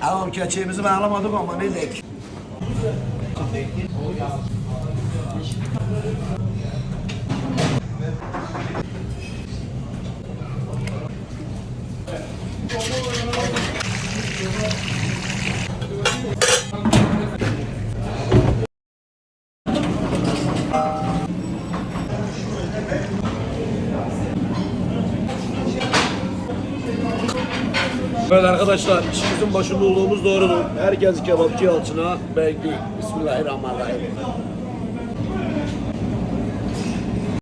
Tamam keçeğimizi bağlamadık ama ne dek. Evet arkadaşlar işimizin başında olduğumuz doğru mu? Herkes kebapçı altına. Ben Bismillahirrahmanirrahim.